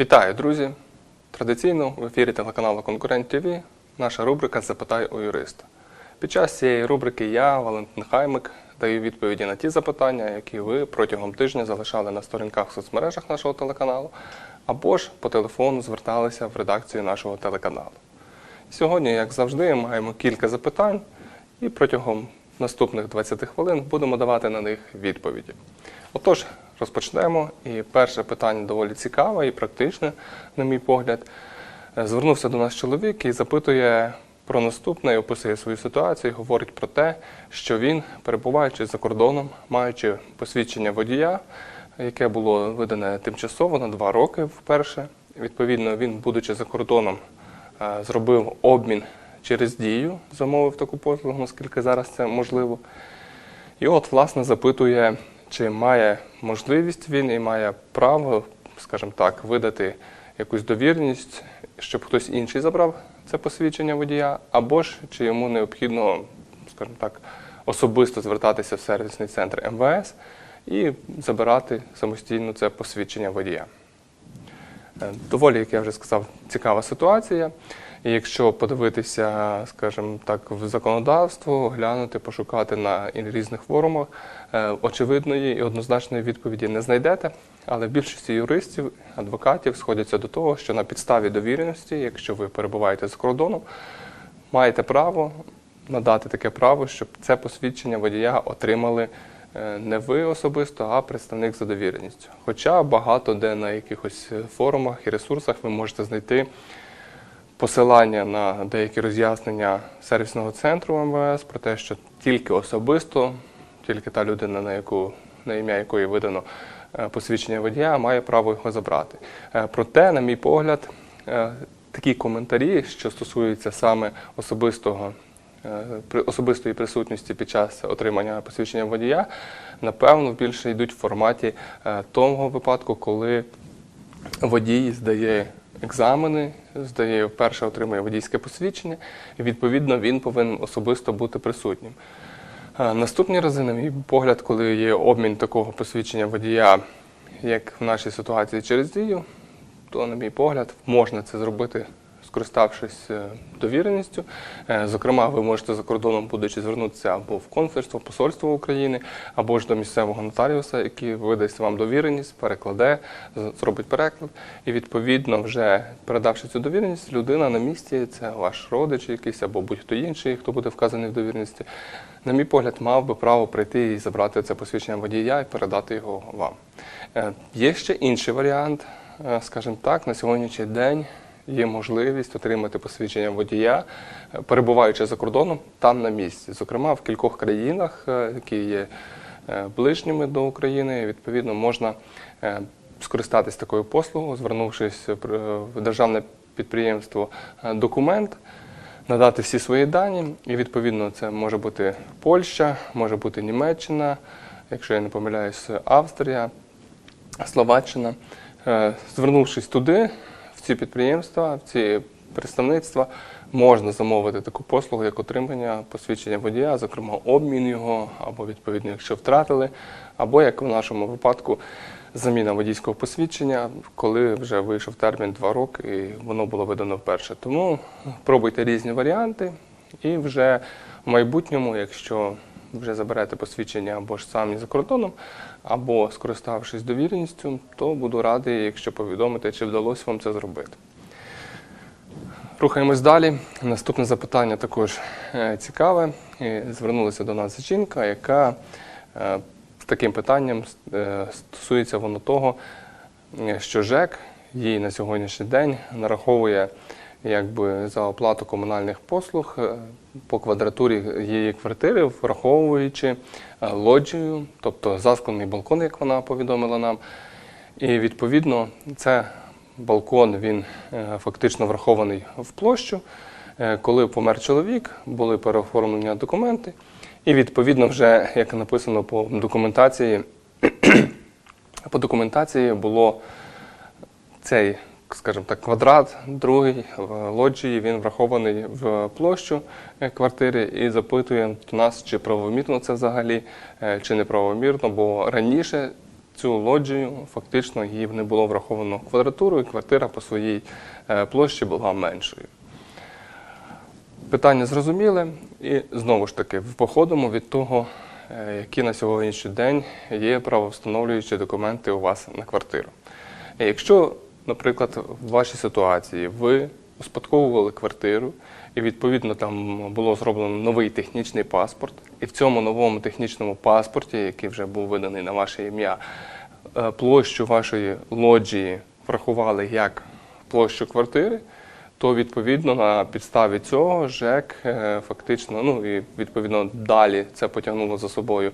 Вітаю, друзі! Традиційно в ефірі телеканалу Конкурент ТВ наша рубрика Запитай у юриста. Під час цієї рубрики я, Валентин Хаймик, даю відповіді на ті запитання, які ви протягом тижня залишали на сторінках в соцмережах нашого телеканалу, або ж по телефону зверталися в редакцію нашого телеканалу. Сьогодні, як завжди, маємо кілька запитань і протягом наступних 20 хвилин будемо давати на них відповіді. Отож, розпочнемо. І перше питання доволі цікаве і практичне, на мій погляд. Е, Звернувся до нас чоловік і запитує про наступне і описує свою ситуацію, і говорить про те, що він, перебуваючи за кордоном, маючи посвідчення водія, яке було видане тимчасово на два роки вперше. Відповідно, він, будучи за кордоном, е, зробив обмін через дію, замовив таку послугу, наскільки зараз це можливо. І от, власне, запитує, чи має можливість він і має право, скажімо так, видати якусь довірність, щоб хтось інший забрав це посвідчення водія, або ж чи йому необхідно, скажімо так, особисто звертатися в сервісний центр МВС і забирати самостійно це посвідчення водія. Е, Доволі, як я вже сказав, цікава ситуація. І якщо подивитися, скажімо так, в законодавство, глянути, пошукати на різних форумах, е, очевидної і однозначної відповіді не знайдете. Але більшості юристів, адвокатів сходяться до того, що на підставі довіреності, якщо ви перебуваєте за кордоном, маєте право надати таке право, щоб це посвідчення водія отримали е, не ви особисто, а представник за довіреністю. Хоча багато де на якихось форумах і ресурсах ви можете знайти посилання на деякі роз'яснення сервісного центру МВС про те, що тільки особисто, тільки та людина, на яку на ім'я якої видано е, посвідчення водія, має право його забрати. Е, Проте, на мій погляд, е, такі коментарі, що стосуються саме особистого. Особистої присутності під час отримання посвідчення водія, напевно, більше йдуть в форматі того випадку, коли водій здає екзамени, здає вперше отримує водійське посвідчення, і відповідно він повинен особисто бути присутнім. Наступні рази, на мій погляд, коли є обмін такого посвідчення водія, як в нашій ситуації через дію, то, на мій погляд, можна це зробити, скориставшись е, довіреністю. Е, Зокрема, ви можете за кордоном, будучи звернутися або в консульство, посольство України, або ж до місцевого нотаріуса, який видасть вам довіреність, перекладе, зробить переклад. І відповідно, вже передавши цю довіреність, людина на місці, це ваш родич якийсь або будь-хто інший, хто буде вказаний в довіреності, на мій погляд, мав би право прийти і забрати це посвідчення водія і передати його вам. Е, Є ще інший варіант, скажімо так, на сьогоднішній день є можливість отримати посвідчення водія, перебуваючи за кордоном там на місці. Зокрема, в кількох країнах, е, які є е, ближніми до України, відповідно, можна е, скористатись такою послугою, звернувшись в державне підприємство документ надати всі свої дані, і відповідно це може бути Польща, може бути Німеччина, якщо я не помиляюсь, Австрія, Словаччина. Звернувшись туди, ці підприємства, ці представництва, можна замовити таку послугу, як отримання посвідчення водія, зокрема обмін його, або відповідно, якщо втратили, або як в нашому випадку. Заміна водійського посвідчення, коли вже вийшов термін 2 роки і воно було видано вперше. Тому пробуйте різні варіанти, і вже в майбутньому, якщо вже заберете посвідчення або ж самі за кордоном, або скориставшись довіреністю, то буду радий, якщо повідомите, чи вдалося вам це зробити. Рухаємось далі. Наступне запитання також е, цікаве. Звернулася до нас жінка, яка е, з таким питанням е, стосується воно того, що ЖЕК їй на сьогоднішній день нараховує якби за оплату комунальних послуг по квадратурі її квартири, враховуючи е, лоджію, тобто засклений балкон, як вона повідомила нам. І відповідно це балкон він е, фактично врахований в площу. Е, Коли помер чоловік, були переоформлені документи, і відповідно, вже як написано по документації, по документації було цей, скажімо так, квадрат, другий в лоджії, він врахований в площу е, квартири і запитує нас, чи правомірно це взагалі, е, чи неправомірно, бо раніше цю лоджію, фактично її не було враховано квадратуру, і квартира по своїй е, площі була меншою. Питання зрозуміле, і знову ж таки походимо від того, які на сьогоднішній день є правовстановлюючі документи у вас на квартиру. Якщо, наприклад, в вашій ситуації ви успадковували квартиру, і відповідно там було зроблено новий технічний паспорт, і в цьому новому технічному паспорті, який вже був виданий на ваше ім'я, е, площу вашої лоджії врахували як площу квартири, то відповідно на підставі цього ЖЕК е, фактично, ну і відповідно далі це потягнуло за собою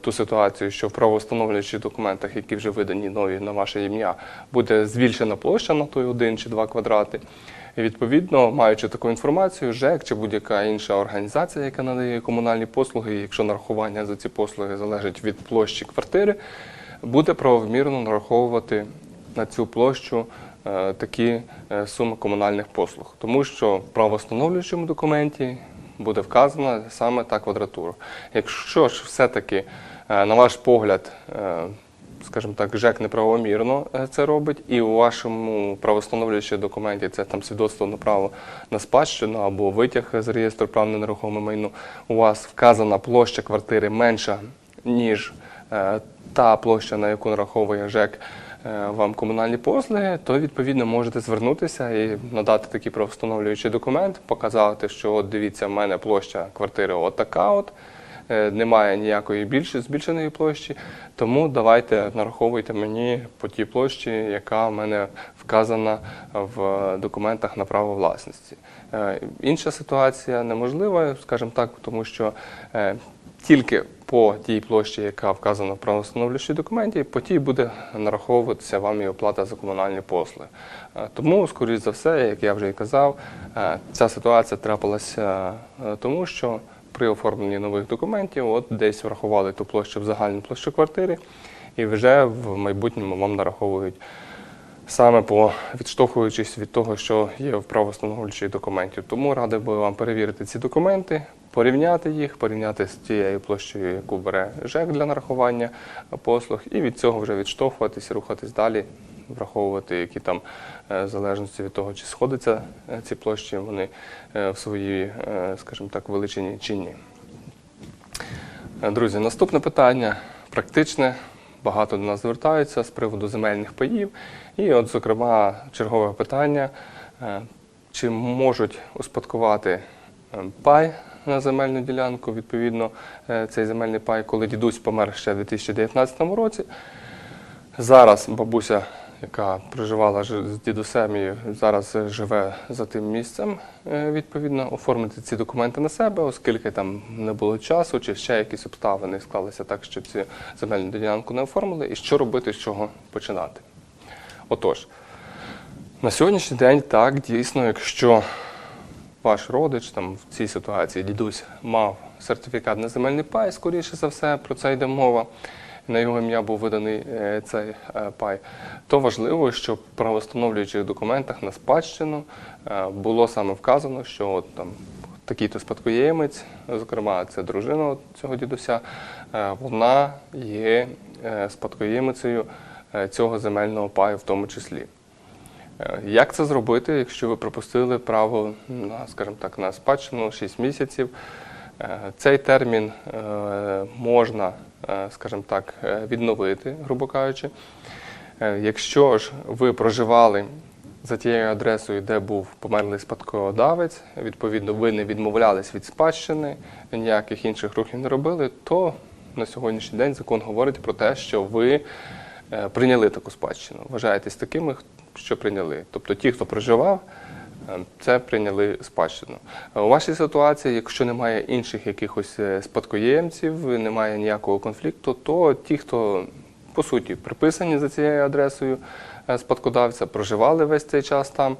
ту ситуацію, що в правовстановлюючих документах, які вже видані нові на ваше ім'я, буде збільшена площа на той один чи два квадрати. І відповідно, маючи таку інформацію, ЖЕК чи будь-яка інша організація, яка надає комунальні послуги, якщо нарахування за ці послуги залежить від площі квартири, буде правомірно нараховувати на цю площу е, такі е, суми комунальних послуг, тому що в правостановлюючому документі буде вказана саме та квадратура. Якщо ж все-таки, е, на ваш погляд, е, скажімо так, ЖЕК неправомірно е, це робить, і у вашому правостановлюючому документі це там свідоцтво на право на спадщину або витяг з реєстру прав на нерухоме майно, у вас вказана площа квартири менша, ніж та площа, на яку нараховує ЖЕК вам комунальні послуги, то відповідно можете звернутися і надати такий правовстановлюючий документ, показати, що от дивіться, в мене площа квартири от така от. е, Немає ніякої більше збільшеної площі, тому давайте нараховуйте мені по тій площі, яка в мене вказана в документах на право власності. Е, Інша ситуація неможлива, скажімо так, тому що е, тільки по тій площі, яка вказана в правостановлюючій документі, по тій буде нараховуватися вам і оплата за комунальні послуги. Е, Тому, скоріш за все, як я вже і казав, е, ця ситуація трапилася е, тому, що при оформленні нових документів от десь врахували ту площу в загальну площу квартири, і вже в майбутньому вам нараховують саме по відштовхуючись від того, що є в правостановлюючих документів. Тому радив би вам перевірити ці документи, порівняти їх, порівняти з тією площею, яку бере ЖЕК для нарахування послуг, і від цього вже відштовхуватись, рухатись далі, враховувати, які там е, залежності від того, чи сходяться е, ці площі, вони е, в своїй, скажімо так, величині чи ні. Друзі, наступне питання практичне. Багато до нас звертаються з приводу земельних паїв. І, от, зокрема, чергове питання: е, чи можуть успадкувати е, пай на земельну ділянку, відповідно, е, цей земельний пай, коли дідусь помер ще в 2019 році. Зараз бабуся, яка проживала з дідусем і зараз живе за тим місцем, відповідно, оформити ці документи на себе, оскільки там не було часу, чи ще якісь обставини склалися так, що ці земельну ділянку не оформили, і що робити, з чого починати. Отож, на сьогоднішній день так, дійсно, якщо ваш родич там в цій ситуації дідусь мав сертифікат на земельний пай, скоріше за все, про це йде мова. На його ім'я був виданий е, цей е, пай, то важливо, щоб в правостановлюючих документах на спадщину е, було саме вказано, що от там такий-то спадкоємець, зокрема, це дружина цього дідуся, вона є спадкоємицею цього земельного паю в тому числі. Е, Як це зробити, якщо ви пропустили право на, скажімо так, на спадщину 6 місяців? Е, Цей термін е, можна, е, скажімо так, е, відновити, грубо кажучи. Е, Якщо ж ви проживали за тією адресою, де був померлий спадкодавець, відповідно, ви не відмовлялись від спадщини, ніяких інших рухів не робили, то на сьогоднішній день закон говорить про те, що ви е, прийняли таку спадщину. Вважаєтесь такими, що прийняли. Тобто ті, хто проживав, е, це прийняли спадщину. Е, У вашій ситуації, якщо немає інших якихось е, спадкоємців, немає ніякого конфлікту, то ті, хто по суті приписані за цією адресою е, спадкодавця, проживали весь цей час там,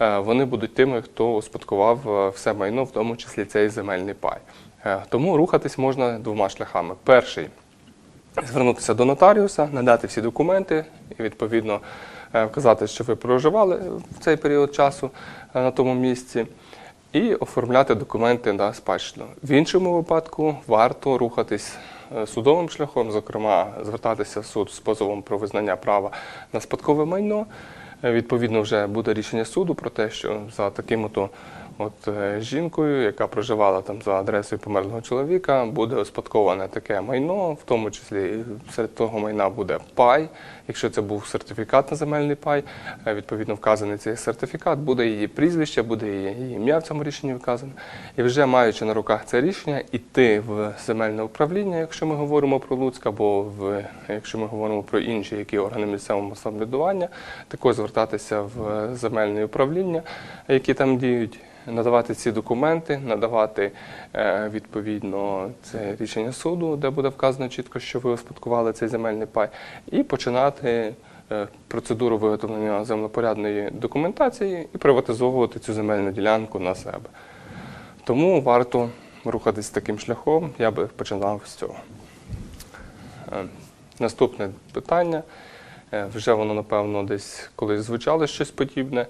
е, вони будуть тими, хто успадкував е, все майно, в тому числі цей земельний пай. Е, Тому рухатись можна двома шляхами. Перший звернутися до нотаріуса, надати всі документи і відповідно е, вказати, що ви проживали в цей період часу е, на тому місці, і оформляти документи на спадщину. В іншому випадку варто рухатись е, судовим шляхом, зокрема, звертатися в суд з позовом про визнання права на спадкове майно. Відповідно, вже буде рішення суду про те, що за таким ото от е, жінкою, яка проживала там за адресою померлого чоловіка, буде успадковане таке майно, в тому числі серед того майна буде пай. Якщо це був сертифікат на земельний пай, е, відповідно вказаний цей сертифікат, буде її прізвище, буде її ім'я в цьому рішенні вказане. І вже маючи на руках це рішення, іти в земельне управління, якщо ми говоримо про Луцьк, або в якщо ми говоримо про інші які органи місцевого самоврядування, також звертатися в земельне управління, які там діють. Надавати ці документи, надавати е, відповідно це рішення суду, де буде вказано чітко, що ви успадкували цей земельний пай, і починати е, процедуру виготовлення землепорядної документації і приватизовувати цю земельну ділянку на себе. Тому варто рухатись таким шляхом. Я би починав з цього. Е, Наступне питання. Вже воно, напевно, десь колись звучало щось подібне.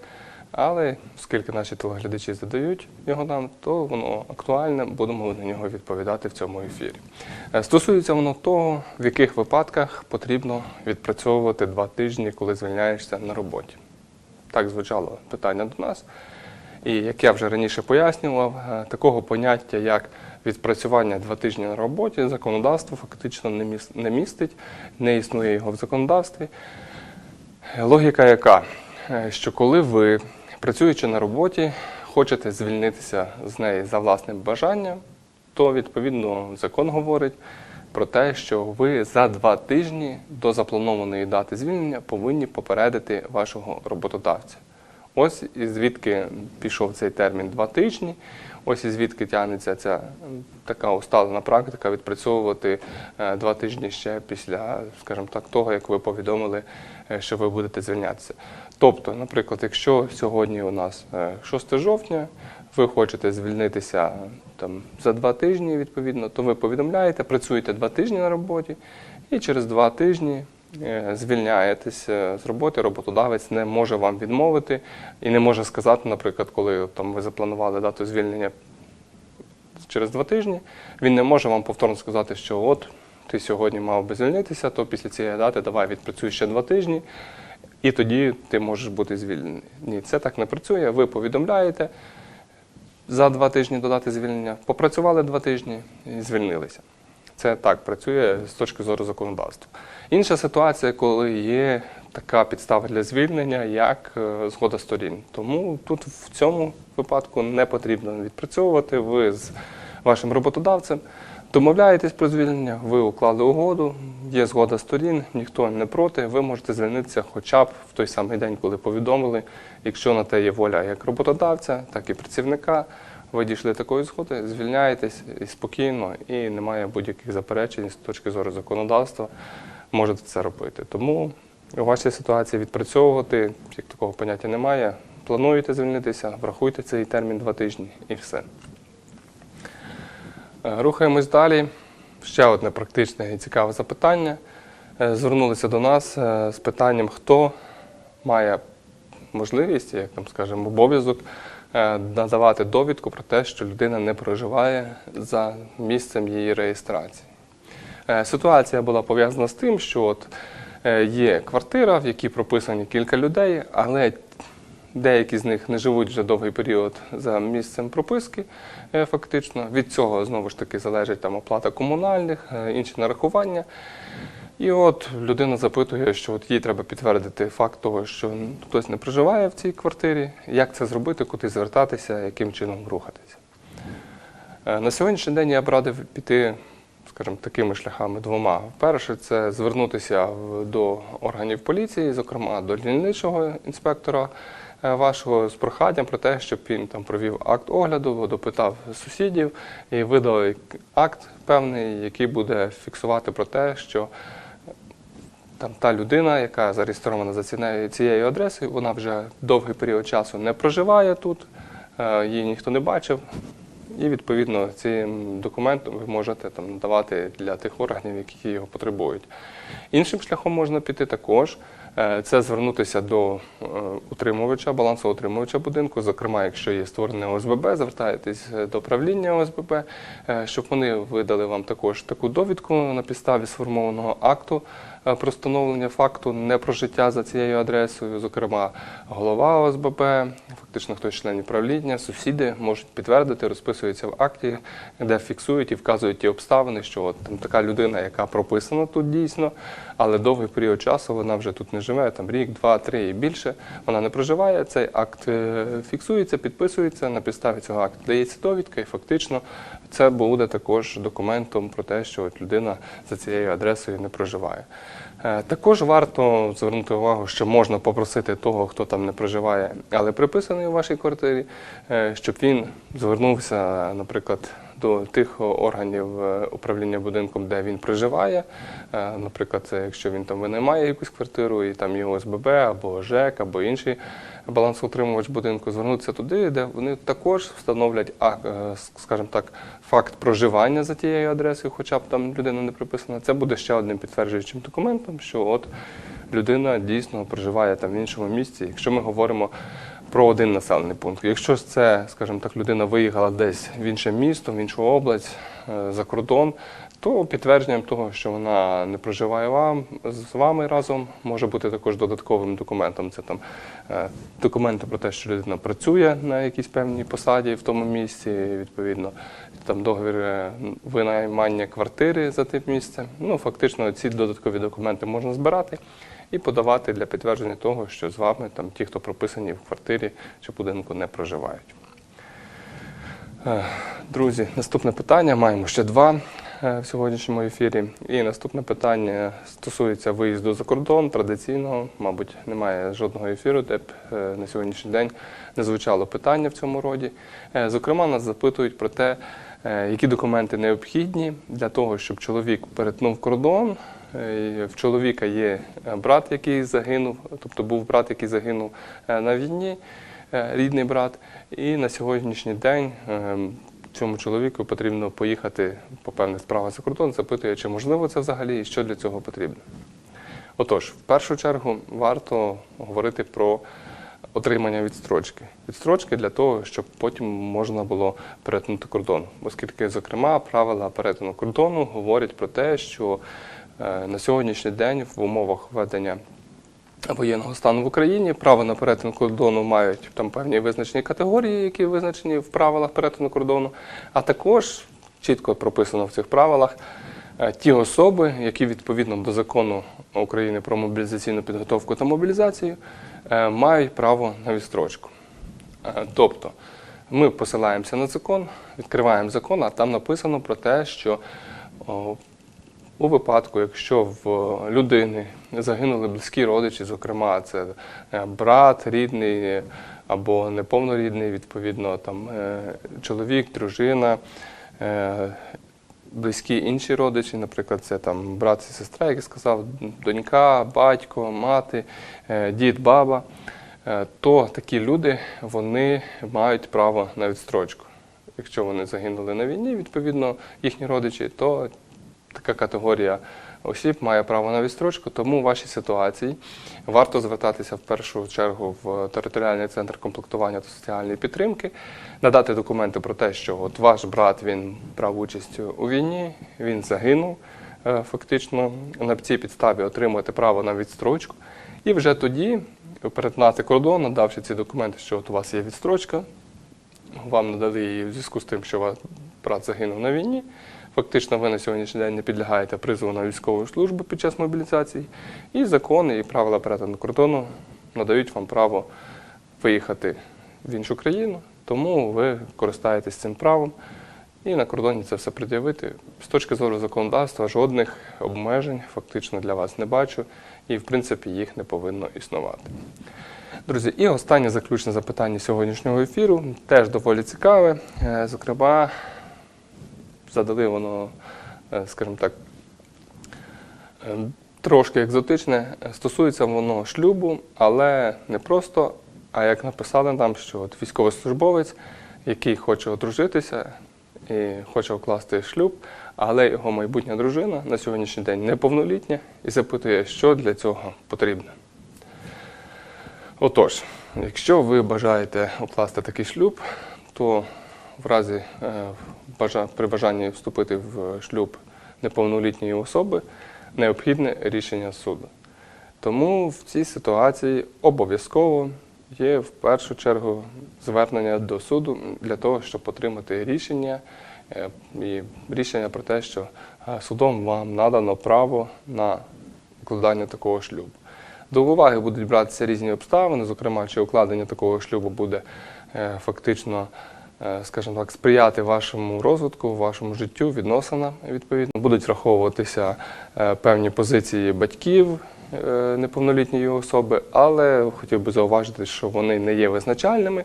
Але оскільки наші телеглядачі задають його нам, то воно актуальне, будемо на нього відповідати в цьому ефірі. Е, Стосується воно того, в яких випадках потрібно відпрацьовувати два тижні, коли звільняєшся на роботі. Так звучало питання до нас. І як я вже раніше пояснював, е, такого поняття, як відпрацювання два тижні на роботі, законодавство фактично не містить, не існує його в законодавстві. Логіка яка? Е, Що коли ви, працюючи на роботі, хочете звільнитися з неї за власним бажанням, то відповідно закон говорить про те, що ви за два тижні до запланованої дати звільнення повинні попередити вашого роботодавця. Ось і звідки пішов цей термін два тижні. Ось і звідки тягнеться ця така усталена практика відпрацьовувати е, два тижні ще після, скажімо так, того, як ви повідомили, е, що ви будете звільнятися. Тобто, наприклад, якщо сьогодні у нас е, 6 жовтня, ви хочете звільнитися е, там за два тижні, відповідно, то ви повідомляєте, працюєте два тижні на роботі, і через два тижні е, е, з роботи, роботодавець не може вам відмовити і не може сказати, наприклад, коли там ви запланували дату звільнення через два тижні, він не може вам повторно сказати, що от ти сьогодні мав би звільнитися, то після цієї дати давай відпрацюй ще два тижні, і тоді ти можеш бути звільнений. Ні, це так не працює. Ви повідомляєте за два тижні до дати звільнення, попрацювали два тижні і звільнилися. Це так працює з точки зору законодавства. Інша ситуація, коли є така підстава для звільнення, як е, згода сторін. Тому тут в цьому випадку не потрібно відпрацьовувати. Ви з вашим роботодавцем домовляєтесь про звільнення, ви уклали угоду, є згода сторін, ніхто не проти. Ви можете звільнитися хоча б в той самий день, коли повідомили, якщо на те є воля як роботодавця, так і працівника. Ви дійшли такої згоди, звільняєтесь і спокійно, і немає будь-яких заперечень з точки зору законодавства. Можете це робити. Тому у вашій ситуації відпрацьовувати, як такого поняття немає. Плануєте звільнитися, врахуйте цей термін два тижні і все. Е, Рухаємось далі. Ще одне практичне і цікаве запитання. Е, Звернулися до нас е, з питанням, хто має можливість, як там скажемо, обов'язок надавати довідку про те, що людина не проживає за місцем її реєстрації. Е, Ситуація була пов'язана з тим, що от е, є квартира, в якій прописані кілька людей, але деякі з них не живуть вже довгий період за місцем прописки, е, фактично. Від цього знову ж таки залежить там оплата комунальних, е, інші нарахування. І от людина запитує, що от їй треба підтвердити факт того, що хтось не проживає в цій квартирі, як це зробити, куди звертатися, яким чином рухатися. Е, На сьогоднішній день я б радив піти, скажімо, такими шляхами двома. Перше, це звернутися до органів поліції, зокрема до дільничого інспектора е, вашого з проханням про те, щоб він там провів акт огляду, допитав сусідів і видав акт певний, який буде фіксувати про те, що там та людина, яка зареєстрована за цією, адресою, вона вже довгий період часу не проживає тут, е, її ніхто не бачив. І відповідно цим документом ви можете там надавати для тих органів, які його потребують. Іншим шляхом можна піти також Е, Це звернутися до е, утримувача, балансоутримувача будинку. Зокрема, якщо є створене ОСББ, звертаєтесь до правління ОСББ, щоб вони видали вам також таку довідку на підставі сформованого акту про встановлення факту непрожиття за цією адресою. Зокрема, голова ОСББ, фактично хтось членів правління, сусіди можуть підтвердити, розписуються в акті, де фіксують і вказують ті обставини, що от там така людина, яка прописана тут дійсно, але довгий період часу вона вже тут не живе, там рік, два, три і більше. Вона не проживає. Цей акт е, фіксується, підписується. На підставі цього акту дається довідка, і фактично це буде також документом про те, що от людина за цією адресою не проживає. Е, Також варто звернути увагу, що можна попросити того, хто там не проживає, але приписаний у вашій квартирі, е, щоб він звернувся, наприклад, до тих органів е, управління будинком, де він проживає. Наприклад, це якщо він там винаймає якусь квартиру, і там його СББ або ЖЕК, або інший балансоутримувач будинку, звернутися туди, де вони також встановлять, а, е, скажімо так, факт проживання за тією адресою, хоча б там людина не приписана. Це буде ще одним підтверджуючим документом, що от людина дійсно проживає там в іншому місці. Якщо ми говоримо про один населений пункт. Якщо це, скажімо так, людина виїхала десь в інше місто, в іншу область, е, за кордон, то підтвердженням того, що вона не проживає вам з вами разом, може бути також додатковим документом. Це там е, документи про те, що людина працює на якійсь певній посаді в тому місці, відповідно, там договір е, винаймання квартири за тим місцем. Ну, фактично, ці додаткові документи можна збирати і подавати для підтвердження того, що з вами там ті, хто прописані в квартирі чи будинку, не проживають. Е, Друзі, наступне питання. Маємо ще два е, в сьогоднішньому ефірі. І наступне питання стосується виїзду за кордон. Традиційного, мабуть, немає жодного ефіру, де б е, на сьогоднішній день не звучало питання в цьому роді. Зокрема, нас запитують про те, які документи необхідні для того, щоб чоловік перетнув кордон. Е, В чоловіка є е, брат, який загинув, тобто був брат, який загинув е, на війні, рідний брат. І на сьогоднішній день цьому чоловіку потрібно поїхати по певних справах за кордон, запитує, чи можливо це взагалі і що для цього потрібно. Отож, в першу чергу варто говорити про отримання відстрочки. Відстрочки для того, щоб потім можна було перетнути кордон. Оскільки, зокрема, правила перетину кордону говорять про те, що на сьогоднішній день в умовах введення воєнного стану в Україні право на перетин кордону мають там певні визначені категорії, які визначені в правилах перетину кордону, а також чітко прописано в цих правилах е, ті особи, які відповідно до закону України про мобілізаційну підготовку та мобілізацію е, мають право на відстрочку. Е, Тобто ми посилаємося на закон, відкриваємо закон, а там написано про те, що у випадку, якщо в людини загинули близькі родичі, зокрема, це е, брат, рідний е, або неповнорідний, відповідно, там е, чоловік, дружина, близькі інші родичі, наприклад, це там брат і сестра, як я сказав, донька, батько, мати, дід, баба, то такі люди вони мають право на відстрочку. Якщо вони загинули на війні, відповідно, їхні родичі, то така категорія осіб має право на відстрочку, тому у вашій ситуації варто звертатися в першу чергу в територіальний центр комплектування та соціальної підтримки, надати документи про те, що от ваш брат він брав участь у війні, він загинув. е, Фактично на цій підставі отримувати право на відстрочку, і вже тоді перетнати кордон, надавши ці документи, що от у вас є відстрочка, вам надали її в зв'язку з тим, що ваш брат загинув на війні. Фактично, ви на сьогоднішній день не підлягаєте призову на військову службу під час мобілізації. І закони і правила перетину кордону надають вам право виїхати в іншу країну, тому ви користаєтесь цим правом і на кордоні це все пред'явити. З точки зору законодавства, жодних обмежень фактично для вас не бачу, і в принципі їх не повинно існувати. Друзі, і останнє заключне запитання сьогоднішнього ефіру теж доволі цікаве. Е, Зокрема, задали воно, е, скажімо так, е, трошки екзотичне. Стосується воно шлюбу, але не просто, а як написали нам, що от військовослужбовець, який хоче одружитися і хоче укласти шлюб, але його майбутня дружина на сьогоднішній день неповнолітня і запитує, що для цього потрібно. Отож, якщо ви бажаєте укласти такий шлюб, то в разі е, при бажанні вступити в шлюб неповнолітньої особи необхідне рішення суду. Тому в цій ситуації обов'язково є в першу чергу звернення до суду для того, щоб отримати рішення е, і рішення про те, що е, судом вам надано право на укладання такого шлюбу. До уваги будуть братися різні обставини, зокрема, чи укладення такого шлюбу буде фактично, скажімо так, сприяти вашому розвитку, вашому життю, відносинам відповідно. Будуть враховуватися е, певні позиції батьків е, неповнолітньої особи, але хотів би зауважити, що вони не є визначальними.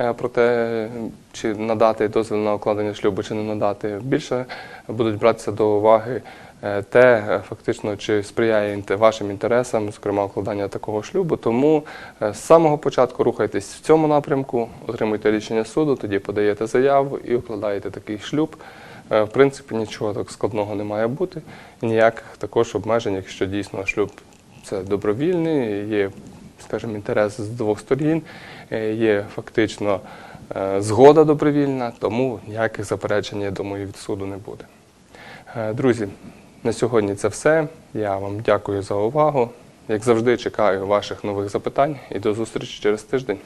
е, Про те, чи надати дозвіл на укладення шлюбу, чи не надати, більше будуть братися до уваги е, те, е, фактично, чи сприяє вашим інтересам, зокрема укладання такого шлюбу. Тому е, з самого початку рухайтесь в цьому напрямку, отримуйте рішення суду, тоді подаєте заяву і укладаєте такий шлюб. Е, В принципі, нічого так складного не має бути. Ніяких також обмежень, якщо дійсно шлюб це добровільний, є, скажімо, інтерес з двох сторін, е, є фактично е, згода добровільна, тому ніяких заперечень, я думаю, від суду не буде. Е, Друзі, на сьогодні це все. Я вам дякую за увагу. Як завжди, чекаю ваших нових запитань і до зустрічі через тиждень.